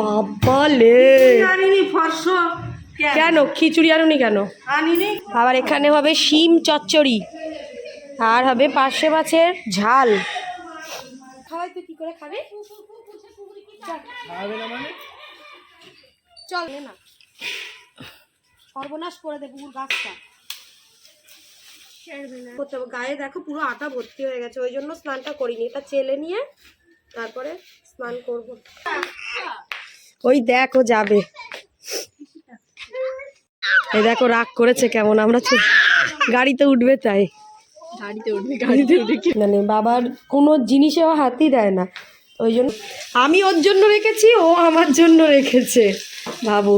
বাবা লে আনিনি ফর্স। কেন? খিচুড়ি আনুনি কেন? আনিনি। আবার এখানে হবে শিম চচ্চড়ি। আর হবে পার্শে মাছের ঝাল। খাওয়াই তুই কি করে খাবি? চল। না সর্বনাশ করে দে পুকুর গাছটা। করতে হবে। গায়ে দেখো পুরো আটা ভর্তি হয়ে গেছে ওই জন্য স্নানটা করিনি। এটা চেলে নিয়ে তারপরে স্নান করব। ওই দেখো যাবে। এই দেখো রাগ করেছে কেমন আমরা গাড়িতে উঠবে তাই। গাড়িতে উঠবে গাড়িতে উঠবে মানে বাবার কোনো জিনিসে ও হাতই দেয় না। ওই জন্য আমি ওর জন্য রেখেছি ও আমার জন্য রেখেছে ভাবু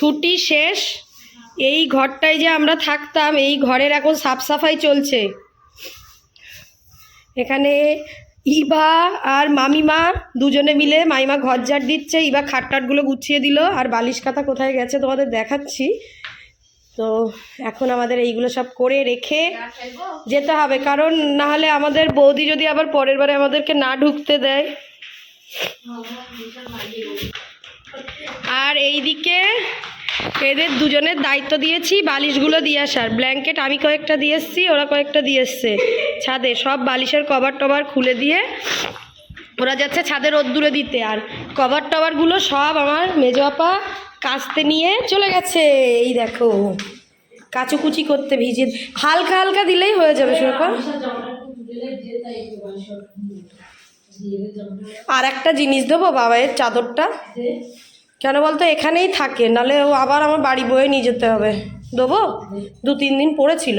ছুটি শেষ, এই ঘরটায় যে আমরা থাকতাম, এই ঘরের এখন সাফ সাফাই চলছে। এখানে ইভা আর মামিমা দুজনে মিলে মাইমা ঘর ঝাড় দিচ্ছে, ইভা খাট টাটগুলো গুছিয়ে দিল, আর বালিশ কাতা কোথায় গেছে তোমাদের দেখাচ্ছি। তো এখন আমাদের এইগুলো সব করে রেখে যেতে হবে, কারণ না হলে আমাদের বৌদি যদি আবার পরের বারে আমাদেরকে না ঢুকতে দেয়। আর এইদিকে এদের দুজনের দায়িত্ব দিয়েছি, বালিশগুলো দিয়ে আসার। ব্ল্যাঙ্কেট আমি কয়েকটা দিয়ে এসছি, ওরা কয়েকটা দিয়ে এসছে। ছাদে সব বালিশের কভার টভার খুলে দিয়ে ওরা যাচ্ছে ছাদে রোদ্দুরে দিতে। আর কভার টভারগুলো সব আমার মেজো আপা কাচতে নিয়ে চলে গেছে। এই দেখো, কাচুকুচি করতে ভিজে হালকা হালকা দিলেই হয়ে যাবে সুরপা আর একটা জিনিস দেবো বাবাইয়ের চাদরটা। কেন বলতো? এখানেই থাকে, নালে ও আবার আমার বাড়ি বয়ে নিয়ে যেতে হবে। দেবো? দু, তিন দিন পড়েছিল।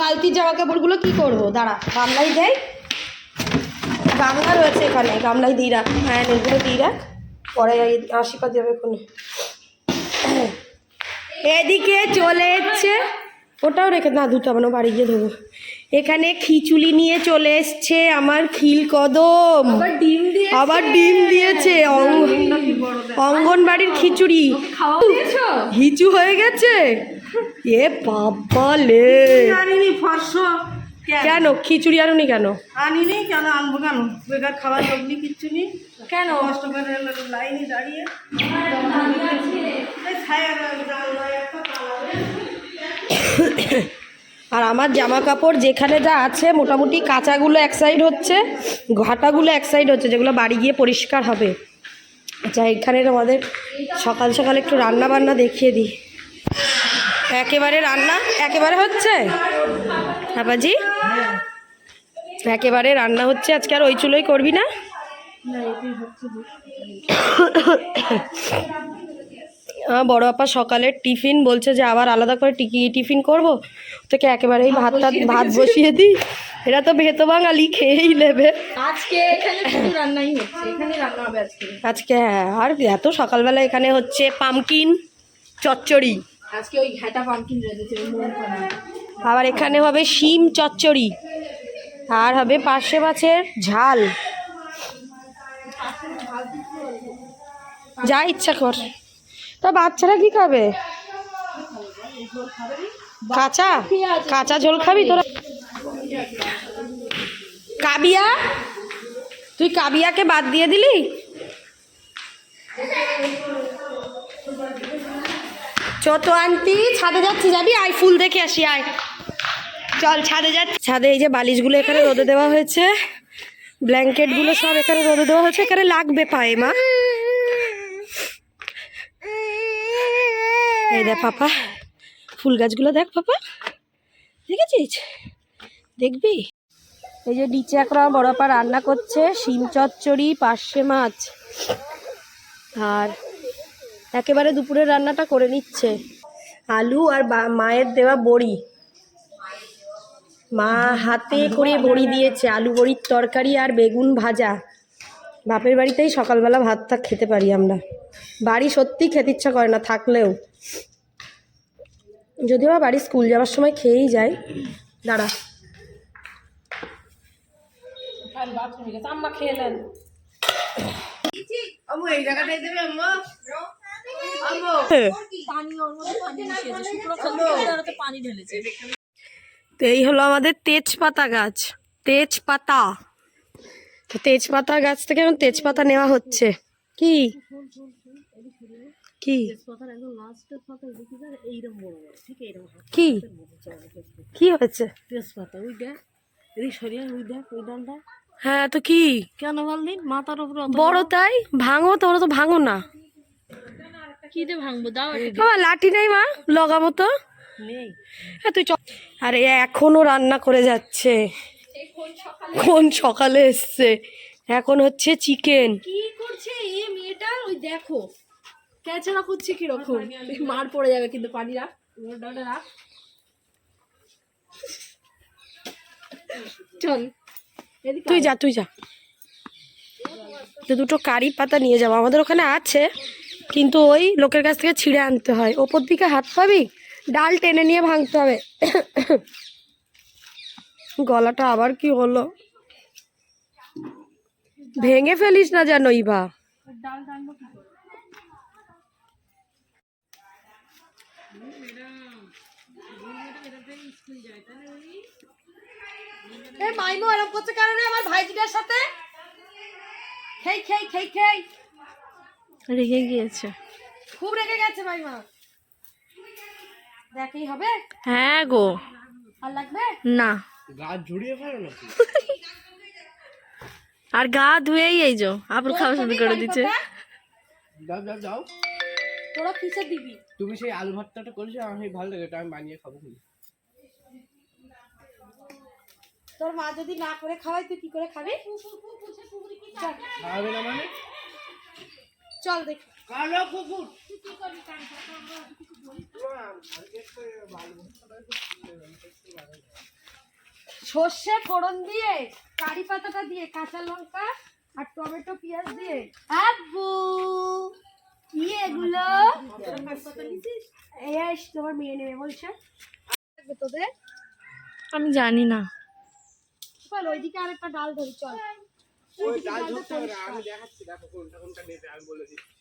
বালতির জামা কাপড়গুলো কি করব? দাঁড়া, গামলাই দেয়। গামলা রয়েছে এখানে, গামলাই দিই রাখ। হ্যাঁ এগুলো দিই রাখ। পরে আশীর্বাদ যাবে এখানে এদিকে চলে এসছে। ওটাও রেখে না, দুটো, আমার বাড়ি গিয়ে দেবো এখানে খিচুলি নিয়ে চলে এসছে আমার খিল কদম। আবার ডিম দিয়েছে। অঙ্গ- অঙ্গনবাড়ির খিচুড়ি। হিচু হয়ে গেছে। এ বাবা লে আনিনি ফর্স। কেন? খিচুড়ি আনুনি কেন? আনিনি কেন আনব কেন? বেকার খাবার লোকনি কিচ্ছু নেই। কেন? কষ্ট করে লাইনে দাঁড়িয়ে। আর আমার জামা কাপড় যেখানে যা আছে মোটামুটি কাঁচাগুলো এক সাইড হচ্ছে ঘাটাগুলো এক সাইড হচ্ছে যেগুলো বাড়ি গিয়ে পরিষ্কার হবে। আচ্ছা এখানে আমাদের সকাল সকাল একটু রান্না বান্না দেখিয়ে দিই। একেবারে রান্না? একেবারে হচ্ছে? বাবাজি একেবারে রান্না হচ্ছে আজকে আর ওই চুলোই করবি না? বড় আপা সকালের টিফিন বলছে যে আবার আলাদা করে টিকি টিফিন করব। তোকে একেবারেই ভাত ভাত বসিয়ে দিই। এরা তো ভেতো বাঙালি খেয়েই নেবে। আজকে এখানে রান্নাই হচ্ছে এখানে রান্না হবে আজকে। আজকে হ্যাঁ আর এত সকালবেলা এখানে হচ্ছে পামকিন চচ্চড়ি। আজকে ওই ঘাটা পামকিন মন আবার এখানে হবে শিম চচ্চড়ি আর হবে পার্শে মাছের ঝাল। যা ইচ্ছা কর। তা বাচ্চারা কি খাবে? কাঁচা? কাঁচা ঝোল খাবি তোরা? কাবিয়া? তুই কাবিয়াকে বাদ দিয়ে দিলি? চতো আন্টি ছাদে যাচ্ছি যাবি? আয় ফুল দেখে আসি আয়। চল ছাদে যাচ্ছি। ছাদে এই যে বালিশগুলো এখানে রোদে দেওয়া হয়েছে। ব্ল্যাঙ্কেটগুলো সব এখানে রোদে দেওয়া হয়েছে। এখানে লাগবে পায়ে মা। এই দেখ পাপা, ফুল গাছগুলো দেখ পাপা। দেখেছিস? দেখবি? এই যে ডিচে একরা বড় পা রান্না করছে, শিম চচ্চড়ি, পার্শে মাছ। আর একেবারে দুপুরের রান্নাটা করে নিচ্ছে। আলু আর মায়ের দেওয়া বড়ি। মা হাতে করে বড়ি দিয়েছে, আলু বড়ির তরকারি আর বেগুন ভাজা। বাপের বাড়িতেই সকালবেলা ভাত থাক খেতে পারি আমরা। বাড়ি সত্যিই খেতে ইচ্ছা করে না থাকলেও। যদিও বা বাড়ি স্কুল যাওয়ার সময় খেয়েই যাই। দাঁড়া। তো এই হলো আমাদের তেজপাতা গাছ। তেজপাতা। তো তেজপাতা গাছ থেকে এখন তেজপাতা নেওয়া হচ্ছে। কি? কি? কি? কি হয়েছে? তেজপাতা ওই দেখ এদিক সরিয়ে ওই দেখ ওই ডালটা হ্যাঁ তো কি? কেন বললি মাথার উপরে বড় তাই? ভাঙো তো ওরা তো ভাঙো না। কি দিয়ে ভাঙবো দাও লাঠি নেই মা লগাবো তো। নেই। হ্যাঁ তুই চ আরে এখনও রান্না করে যাচ্ছে। কোন সকালে এসছে? এখন হচ্ছে চিকেন। কি করছে এই মেয়েটা? ওই দেখো। ক্যাচড়া করছে কীরকম। মার পড়ে যাবে কিন্তু পানি রাখ। রাখ। চল। তুই যা তুই যা। তো দুটো কারি পাতা নিয়ে যাব। আমাদের ওখানে আছে কিন্তু ওই লোকের কাছ থেকে ছিঁড়ে আনতে হয়। ওপর দিকে হাত পাবি? ডাল টেনে নিয়ে ভাঙতে হবে। গলাটা আবার কি হলো? ভেঙে ফেলিস না যেন ইভা। মাইমো এরকম করছে কারণে আমার ভাইজিটার সাথে? খেই খেই খেই খেই। রেগে গিয়েছে। খুব রেগে গেছে মাইমা। দেখেই হবে? হ্যাঁ গো। আর লাগবে? না। গাছ ঝুড়িয়ে ফেলো নাকি? আর গা ধুয়েই এই যো আপুর খাওয়া শুরু করে দিচ্ছে। যাও যাও যাও। তোরা কিসে দিবি? তুমি সেই আলু ভর্তাটা করেছ আমার সেই ভালো লাগে আমি বানিয়ে খাব খুব তোর মা যদি না করে খাওয়াই তুই কি করে খাবি? চল, না মানে? চল দেখ। কালো কুকুর! সর্ষে ফোড়ন দিয়ে কারি পাতাটা দিয়ে কাঁচা লঙ্কা আর টমেটো পেঁয়াজ দিয়ে। আব্বু কি এগুলো? এই আইস, তোমার মেয়ে নেবে বলছে। তোদের? আমি জানি না। চল ওইদিকে আরেকটা ডাল ধরি চল। ওই ডাল ধরতে হবে না, আমি দেখাচ্ছি দেখো কোনটা কোনটা নেবে আমি বলে দিচ্ছি।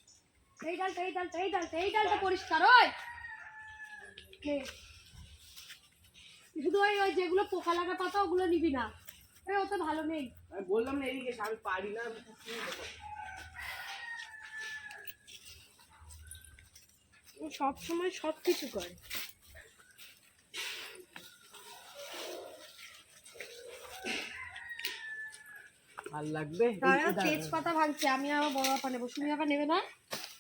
এই ডালটা এই ডালটা এই ডালটা এই ডালটা পরিষ্কার ওই। শুধু ওই ওই যেগুলো পোকা লাগা পাতা ওগুলো নিবি না। এই ওটা ভালো নেই। আমি বললাম না এদিকে আমি পারি না ও সব সময় সব কিছু করে। আর লাগবে? তারা তেজপাতা ভাঙছে আমি আবার বড় আপা নেব। সুমি আপা নেবে না? আবার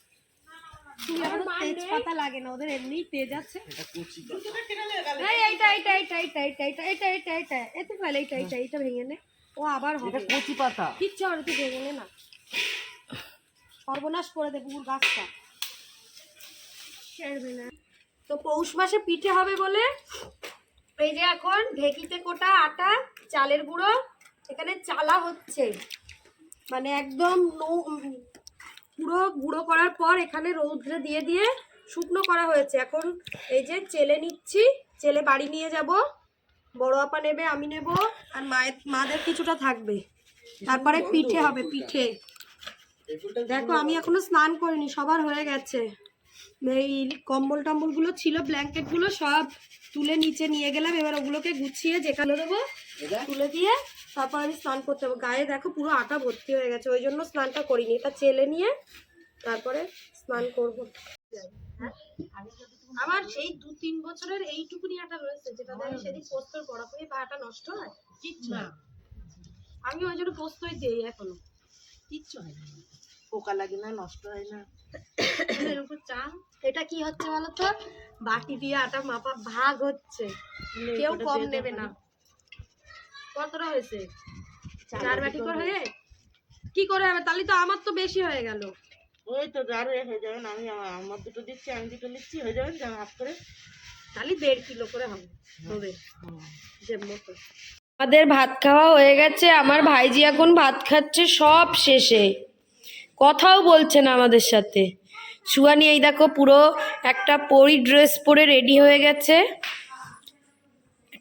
তেজপাতা লাগে না ওদের এমনি তেজ আছে। এটা এই এইটা এইটা এইটা এইটা এইটা এইটা এইটা এইটা এইটা এত ফেলে এইটা এইটা এইটা ভেঙে নে। ও আবার হবে। এটা কচি পাতা। কিচ্ছু হবে তুই ভেঙে নে না। সর্বনাশ করে দে পুকুর গাছটা। ছাড়বে না। তো পৌষ মাসে পিঠে হবে বলে এই যে এখন ঢেকিতে কোটা আটা চালের গুঁড়ো এখানে চালা হচ্ছে। মানে একদম পুরো গুঁড়ো করার পর এখানে রৌদ্রে দিয়ে দিয়ে শুকনো করা হয়েছে। এখন এই যে চেলে নিচ্ছি চেলে বাড়ি নিয়ে যাব। বড় আপা নেবে আমি নেব আর মায়ের মাদের কিছুটা থাকবে। তারপরে পিঠে হবে পিঠে। দেখো আমি এখনও স্নান করিনি সবার হয়ে গেছে। এই কম্বল টম্বলগুলো ছিল ব্ল্যাঙ্কেটগুলো সব তুলে নিচে নিয়ে গেলাম এবার ওগুলোকে গুছিয়ে যেখানে দেবো তুলে দিয়ে তারপর আমি স্নান করতে হবে গায়ে দেখো পুরো আটা ভর্তি হয়ে গেছে ওই জন্য স্নানটা করিনি। এটা চেলে নিয়ে তারপরে স্নান করব। আমার সেই দু তিন বছরের এইটুকুনি আটা রয়েছে যেটা দিয়ে সেদিন পোস্তর পড়াপুরি বা আটা নষ্ট হয়? কিচ্ছু না। আমি ওই জন্য পোস্তই দিই এখনও। কিচ্ছু হয় না। পোকা লাগে না নষ্ট হয় না। এটা কি হচ্ছে বলো তো? বাটি দিয়ে আটা মাপা ভাগ হচ্ছে। কেউ কম নেবে না। কতটা হয়েছে? চার বাটি করে হয়ে? কি করে হবে? তাহলে তো আমার তো বেশি হয়ে গেল। ওই তো যার হয়ে যাবেন আমি আমার দুটো দিচ্ছি আমি দুটো নিচ্ছি হয়ে যাবেন হাফ করে। তাহলে দেড় কিলো করে হবে হবে। যে মতো। আমাদের ভাত খাওয়া হয়ে গেছে আমার ভাইজি এখন ভাত খাচ্ছে সব শেষে। কথাও বলছে না আমাদের সাথে। সুয়ানি এই দেখো পুরো একটা পরি ড্রেস পরে রেডি হয়ে গেছে।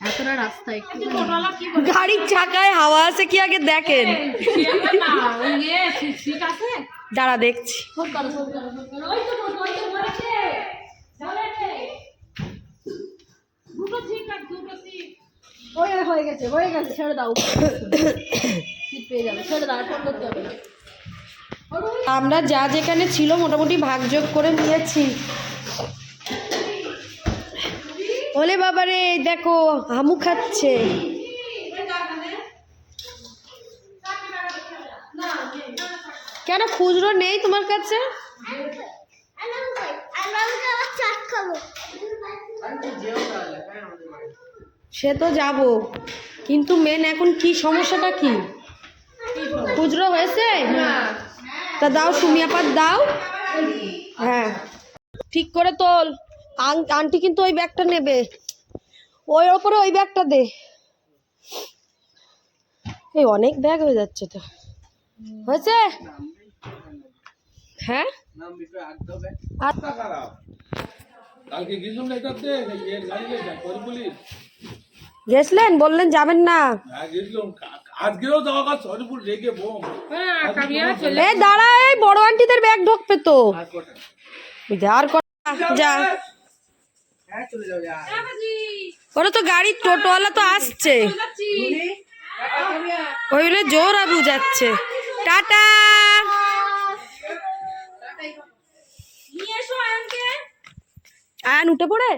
এতটা রাস্তা একটু গাড়ির চাকায় হাওয়া আছে কি আগে দেখেন? দাঁড়া দেখছি। ফোন করো ফোন করো ফোন করো ওই তো ওই তো বলেছে বলেছে দুটো ঠিক আছে দুটো সিট। ওই হয়ে গেছে হয়ে গেছে ছেড়ে দাও। সিট পেয়ে যাবে ছেড়ে দাও ফোন করতে হবে না। আমরা যা যেখানে ছিল মোটামুটি ভাগযোগ করে নিয়েছি। ওলে বাবারে, দেখো হামু খাচ্ছে। কেন খুচরো নেই তোমার কাছে? সে তো যাব, কিন্তু মেন এখন কি, সমস্যাটা কি? খুচরো হয়েছে? তা দাও সুমিয়াপাত দাও। হ্যাঁ ঠিক করে তোল। আন্টি কিন্তু ওই ব্যাগটা নেবে। ওই ওপরে ওই ব্যাগটা দে। এই অনেক ব্যাগ হয়ে যাচ্ছে তো। হয়েছে? হ্যাঁ? গেছিলেন? বললেন যাবেন না। হ্যাঁ এই দাঁড়া এই বড় আন্টিদের ব্যাগ ঢুকবে তো। আর যা। ওরা তো গাড়ি টোটোওয়ালা তো আসছে। ওইগুলো জোর আবু যাচ্ছে। টাটা। আয়ান উঠে পড়ে?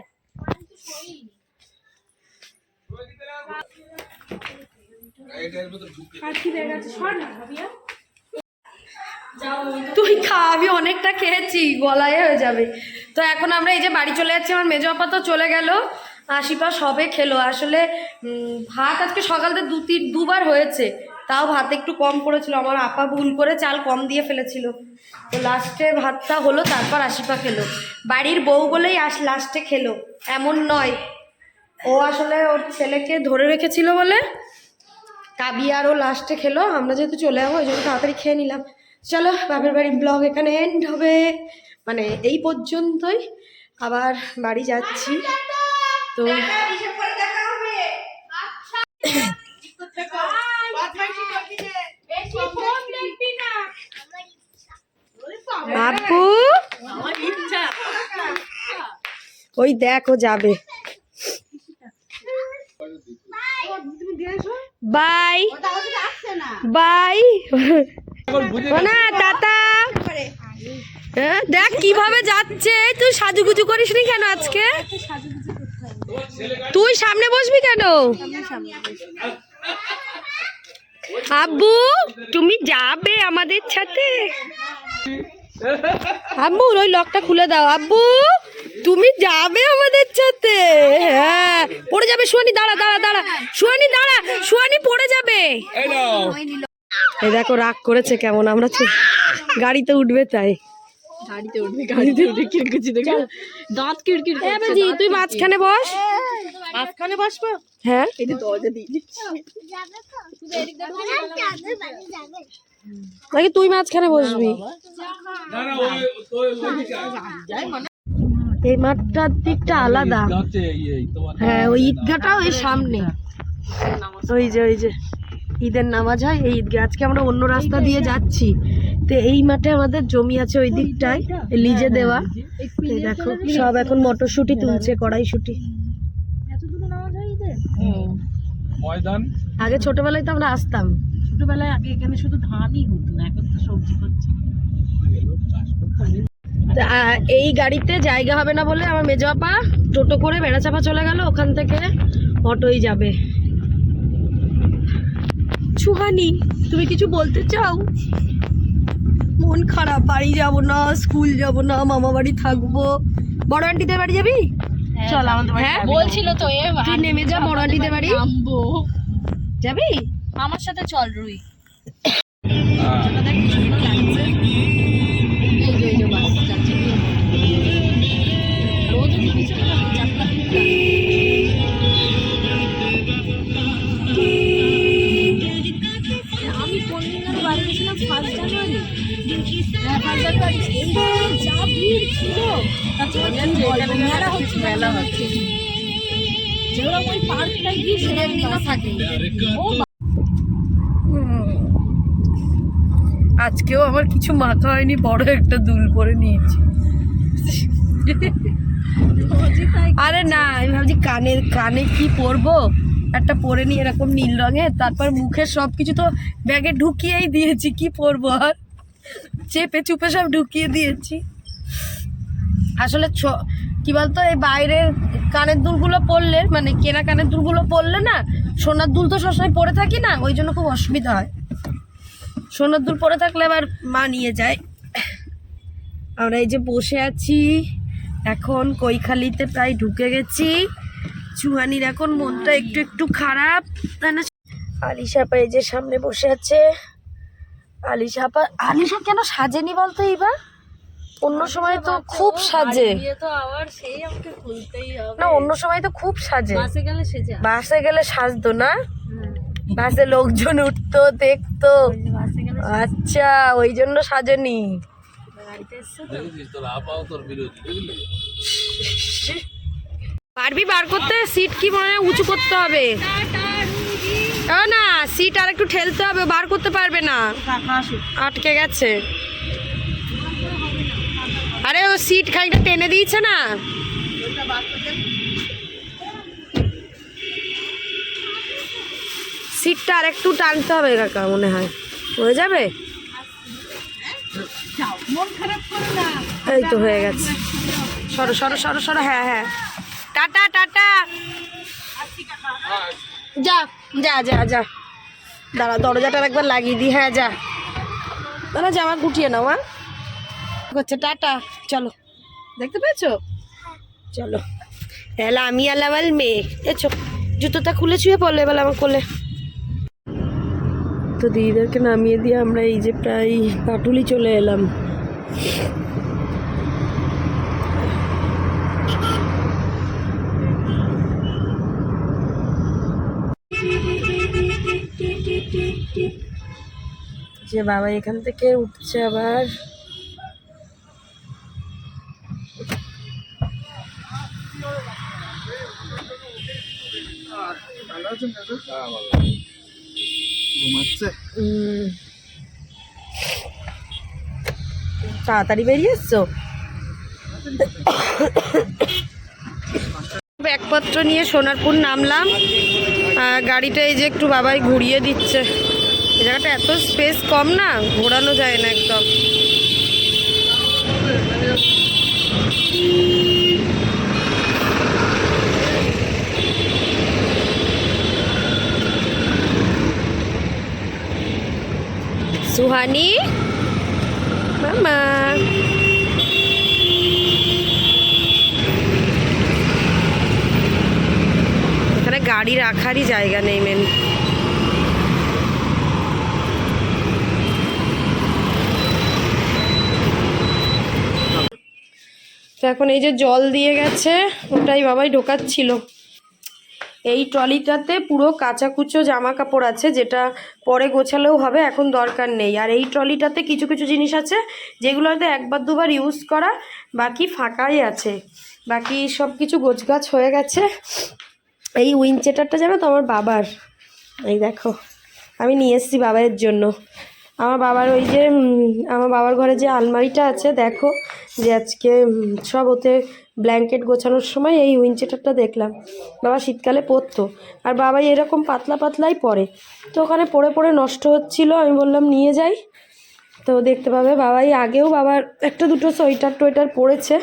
এটার ভিতর ঢুকে তুই খা, আমি অনেকটা খেয়েছি, গলায় হয়ে যাবে। তো এখন আমরা এই যে বাড়ি চলে যাচ্ছি, আমার মেজো আপা তো চলে গেল আশিপা সবে খেলো। আসলে ভাত আজকে সকালতে দু তিন দুবার হয়েছে। তাও ভাত একটু কম করেছিল, আমার আপা ভুল করে চাল কম দিয়ে ফেলেছিল। তো লাস্টে ভাতটা হলো, তারপর আশিপা খেলো। বাড়ির বউ বলেই আস, লাস্টে খেলো। এমন নয়। ও আসলে ওর ছেলেকে ধরে রেখেছিল বলে কাবি আরও লাস্টে খেলো। আমরা যেহেতু চলে যাব, ওই জন্য তাড়াতাড়ি খেয়ে নিলাম। চলো বাপের বাড়ির ব্লগ এখানে এন্ড হবে। মানে এই পর্যন্তই। আবার বাড়ি যাচ্ছি। তো আপু ওই দেখো যাবে। বাই। বাই। না টাটা হ্যাঁ, দেখ কীভাবে যাচ্ছে। তুই সাজুগুজু করিস নি কেন আজকে? তুই সামনে বসবি কেন? আব্বু তুমি যাবে আমাদের সাথে। আব্বু ওই লকটা খুলে দাও। আব্বু তুমি যাবে আমাদের সাথে। হ্যাঁ পড়ে যাবে সুয়ানি দাঁড়া দাঁড়া দাঁড়া। সুয়ানি দাঁড়া সুয়ানি পড়ে যাবে। এই দেখো রাগ করেছে কেমন? আমরা গাড়িতে উঠবে তাই। গাড়িতে উঠবে গাড়িতে উঠে কিরকিচি দেখো দাঁত কিরকির এ তুই মাঝখানে বস। মাঝখানে বসবো? হ্যাঁ। এই যে দরজা দিয়ে দিচ্ছি। নাকি তুই মাঝখানে বসবি? ওই ওই। এই মাঠটার দিকটা আলাদা। হ্যাঁ ওই ঈদগাটাও এই সামনে। ওই যে ওই যে। ঈদের নামাজ হয় এই ঈদগাহ। আজকে আমরা অন্য রাস্তা দিয়ে যাচ্ছি। তো এই মাঠে আমাদের জমি আছে ওই দিকটায় লিজে দেওয়া। দেখো সব এখন মটরশুটি তুলছে কড়াইশুটি। ময়দান? আগে ছোটবেলায় তো আমরা আসতাম। ছোটবেলায় আগে এখানে শুধু ধানই হতো এখন তো সবজি হচ্ছে তা, এই গাড়িতে জায়গা হবে না বলে আমার মেজো আপা টোটো করে বেড়াচাপা চলে গেল ওখান থেকে অটোই যাবে। সুহানি তুমি কিছু বলতে চাও? মন খারাপ বাড়ি যাব না স্কুল যাব না মামা বাড়ি থাকব। বড় আন্টিদের বাড়ি যাবি? চল আমাদের হ্যাঁ বলছিল তো এ তুই নেমে যা বড় আন্টিদের বাড়ি যাবি? আমার সাথে চল রুই। আজকেও আমার কিছু মাখা হয়নি, বড় একটা দুল পরে নিয়েছি। আরে না, আমি ভাবছি কানের কানে কি পরবো? একটা পরে নিয়ে এরকম নীল রঙের, তারপর মুখের সব কিছু তো ব্যাগে ঢুকিয়েই দিয়েছি, কি পরবো আর? চেপে চুপে সব ঢুকিয়ে দিয়েছি। আসলে কি বলতো, এই বাইরের কানের দুলগুলো পরলে মানে কেনা কানের দুলগুলো পরলে না, সোনার দুল তো সবসময় পরে থাকি না, ওই জন্য খুব অসুবিধা হয়। সোনার দুল পরে থাকলে আবার মা নিয়ে যায়। আমরা এই যে বসে আছি, এখন কৈখালিতে প্রায় ঢুকে গেছি। চুহানির এখন মনটা একটু একটু খারাপ। তাই না? আলিশাপা এই যে সামনে বসে আছে। আলিশাপা আলিশা কেন সাজেনি বলতো এইবার? অন্য সময় তো খুব সাজে। বিয়ে তো আবার সেই আমাকে খুলতেই হবে। না অন্য সময় তো খুব সাজে। বাসে গেলে বাসে গেলে সাজতো না? বাসে লোকজন উঠতো দেখতো। আচ্ছা ওই জন্য সাজেনি। পারবি বার করতে সিট কি মনে হয় উঁচু করতে হবে? না সিট আর একটু ঠেলতে হবে বার করতে পারবে না। আটকে গেছে। আরে ও সিট খানিকটা টেনে দিয়েছে না। সিটটা আর একটু টানতে হবে কাকা, মনে হয়। হয়ে যাবে? এই তো হয়ে গেছে। সরো সরো সরো সরো হ্যাঁ হ্যাঁ। Tata tata. যা। যা যা যা। দাঁড়া, দরজাটা একবার লাগিয়ে দিই হ্যাঁ যা। দাঁড়া জামা গুটিয়ে নাও মা করছে টাটা, চলো। দেখতে পেয়েছ? চলো। এলা, আমি আলা আমার মেয়ে। এছো জুতোটা খুলে ছুঁয়ে পড়ল এবার আমার কোলে। তো দিদিদেরকে নামিয়ে দিয়ে আমরা এই যে প্রায় পাটুলি চলে এলাম। যে বাবা এখান থেকে উঠছে আবার। তাড়াতাড়ি বেরিয়ে এসছো? ব্যাগপত্র নিয়ে সোনারপুর নামলাম। গাড়িটা এই যে একটু বাবাই ঘুরিয়ে দিচ্ছে। এই জায়গাটা এত স্পেস কম না, ঘোরানো যায় না একদম। সুহানি? মামা। এখানে গাড়ি রাখারই জায়গা নেই মেন তো এখন এই যে জল দিয়ে গেছে, ওটাই বাবাই ঢোকাচ্ছিল। এই ট্রলিটাতে পুরো কাঁচা কুচো জামা কাপড় আছে, যেটা পরে গোছালেও হবে, এখন দরকার নেই। আর এই ট্রলিটাতে কিছু কিছু জিনিস আছে, যেগুলো হয়তো একবার দুবার ইউজ করা, বাকি ফাঁকাই আছে। বাকি সব কিছু গোছগাছ হয়ে গেছে। এই উইনচেটারটা যাবে তো আমার বাবার? এই দেখো, আমি নিয়ে এসেছি বাবার জন্য। আমার বাবার ওই যে আমার বাবার ঘরে যে আলমারিটা আছে, দেখো, যে আজকে সব ওতে ব্ল্যাঙ্কেট গোছানোর সময় এই উইনচেটারটা দেখলাম। বাবা শীতকালে পরতো। আর বাবাই এরকম পাতলা পাতলাই পরে। তো ওখানে পড়ে পড়ে নষ্ট হচ্ছিল, আমি বললাম, নিয়ে যাই। তো দেখতে পাবে, বাবাই আগেও বাবার একটা দুটো সোয়েটার টোয়েটার পরেছে।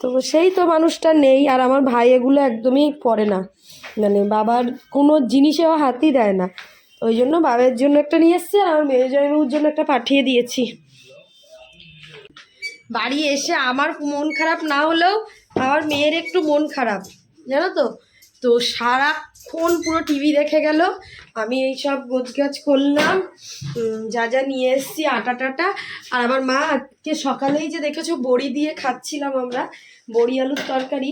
তো সেই তো মানুষটা নেই, আর আমার ভাই এগুলো একদমই পরে না। মানে বাবার কোনো জিনিসেও হাতই দেয় না। ওই জন্য বাবার জন্য একটা নিয়ে এসছি আর আমার মেয়ে জয়বাবুর জন্য একটা পাঠিয়ে দিয়েছি। বাড়ি এসে আমার মন খারাপ না হলেও আমার মেয়ের একটু মন খারাপ, জানো তো? তো সারাক্ষণ পুরো টিভি দেখে গেল। আমি এই সব গোছগাছ করলাম যা যা নিয়ে এসেছি, আটা টাটা। আর আমার মা আজকে সকালেই যে দেখেছ, বড়ি দিয়ে খাচ্ছিলাম আমরা, বড়ি আলুর তরকারি।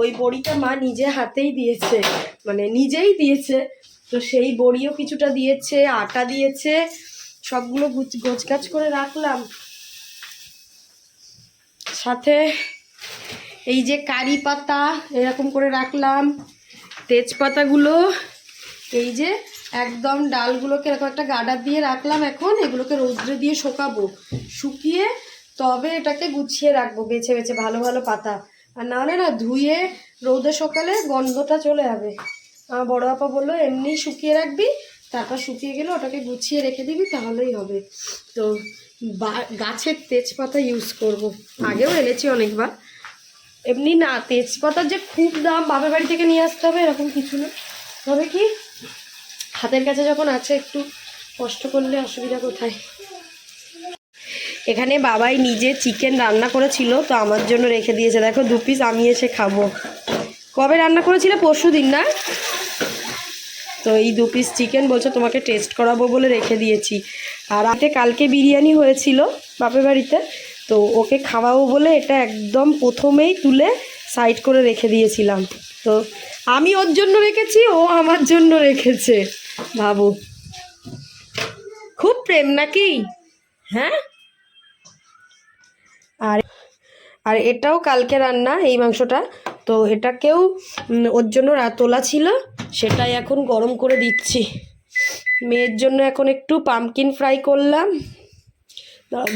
ওই বড়িটা মা নিজে হাতেই দিয়েছে মানে নিজেই দিয়েছে। তো সেই বড়িও কিছুটা দিয়েছে, আটা দিয়েছে, সবগুলো গুছ, গোছগাছ করে রাখলাম। সাথে এই যে কারি পাতা এরকম করে রাখলাম, তেজপাতাগুলো, এই যে একদম ডালগুলোকে এরকম একটা গাডার দিয়ে রাখলাম এখন, এগুলোকে রৌদ্রে দিয়ে শোকাবো। শুকিয়ে তবে এটাকে গুছিয়ে রাখব, বেছে বেছে ভালো ভালো পাতা। আর নাহলে না ধুয়ে রৌদে সকালে গন্ধটা চলে যাবে। আমার বড় আপা বলল, এমনি শুকিয়ে রাখবি, তারপর শুকিয়ে গেলে ওটাকে গুছিয়ে রেখে দিবি, তাহলেই হবে। তো গাছের তেজপাতা ইউজ করব। আগেও এনেছি অনেকবার। এমনি না, তেজপাতার যে খুব দাম বাপের বাড়ি থেকে নিয়ে আসতে হবে, এরকম কিছু না। তবে কি, হাতের কাছে যখন আছে, একটু কষ্ট করলে অসুবিধা কোথায়? এখানে বাবাই নিজে চিকেন রান্না করেছিল, তো আমার জন্য রেখে দিয়েছে। দেখো, দু পিস আমি এসে খাব। কবে রান্না করেছিলে? পরশু দিন না? তো এই দু পিস চিকেন বলছো, তোমাকে টেস্ট করাবো বলে রেখে দিয়েছি। আর রাতে কালকে বিরিয়ানি হয়েছিল বাপের বাড়িতে, তো ওকে খাওয়াবো বলে এটা একদম প্রথমেই তুলে সাইড করে রেখে দিয়েছিলাম। তো আমি ওর জন্য রেখেছি, ও আমার জন্য রেখেছে। ভাবু। খুব প্রেম নাকি? হ্যাঁ? আর এটাও কালকে রান্না, এই মাংসটা। তো এটাকেও ওর জন্য তোলা ছিল, সেটাই এখন গরম করে দিচ্ছি। মেয়ের জন্য এখন একটু পামকিন ফ্রাই করলাম।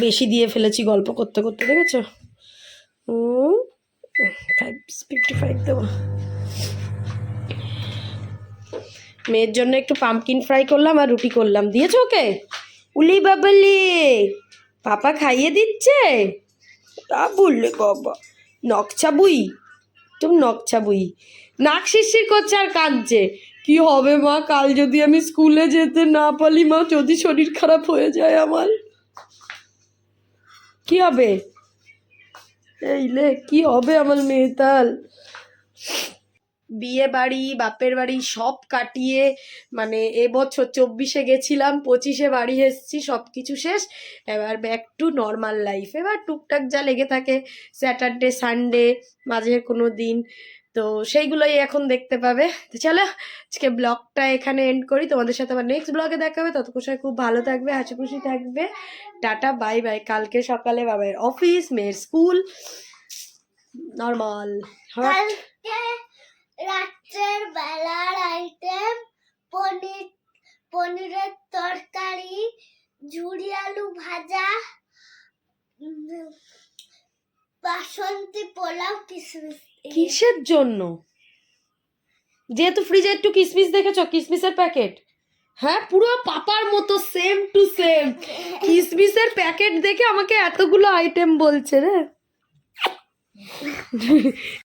বেশি দিয়ে ফেলেছি গল্প করতে করতে, দেখেছ? ফাইভ ফিফটি ফাইভ দেবো। মেয়ের জন্য একটু পামকিন ফ্রাই করলাম আর রুটি করলাম। দিয়েছ ওকে? উলি বাবলি! পাপা খাইয়ে দিচ্ছে? তা বললে বাবা। নকশা বুই? তুমি নকশা বুই। নাক শিরশির করছে আর কাঁদছে। কি হবে মা, কাল যদি আমি স্কুলে যেতে না পারি মা, যদি শরীর খারাপ হয়ে যায় আমার? কি হবে? এইলে কি হবে আমার মেয়েতাল বিয়ে বাড়ি, বাপের বাড়ি সব কাটিয়ে মানে এবছর চব্বিশে গেছিলাম, পঁচিশে বাড়ি এসেছি সব কিছু শেষ। এবার ব্যাক টু নর্মাল লাইফ এবার টুকটাক যা লেগে থাকে স্যাটারডে সানডে মাঝে কোনো দিন। তো সেইগুলোই এখন দেখতে পাবে। তো চলো, আজকে ব্লগটা এখানে এন্ড করি। তোমাদের সাথে আবার নেক্সট ব্লগে দেখা হবে। ততক্ষণ সবাই খুব ভালো থাকবে হাসি খুশি থাকবে। টাটা বাই বাই কালকে সকালে বাবার অফিস মেয়ের স্কুল নর্মাল কালকে রাত্রের বেলার আইটেম পনির পনিরের তরকারি ঝুড়ি আলু ভাজা বাসন্তী পোলাও দিয়ে। কিসের জন্য? যেহেতু ফ্রিজে একটু কিসমিস দেখেছ কিসমিসের প্যাকেট হ্যাঁ পুরো পাপার মতো সেম টু সেম কিসমিসের প্যাকেট দেখে আমাকে এতগুলো আইটেম বলছে রে।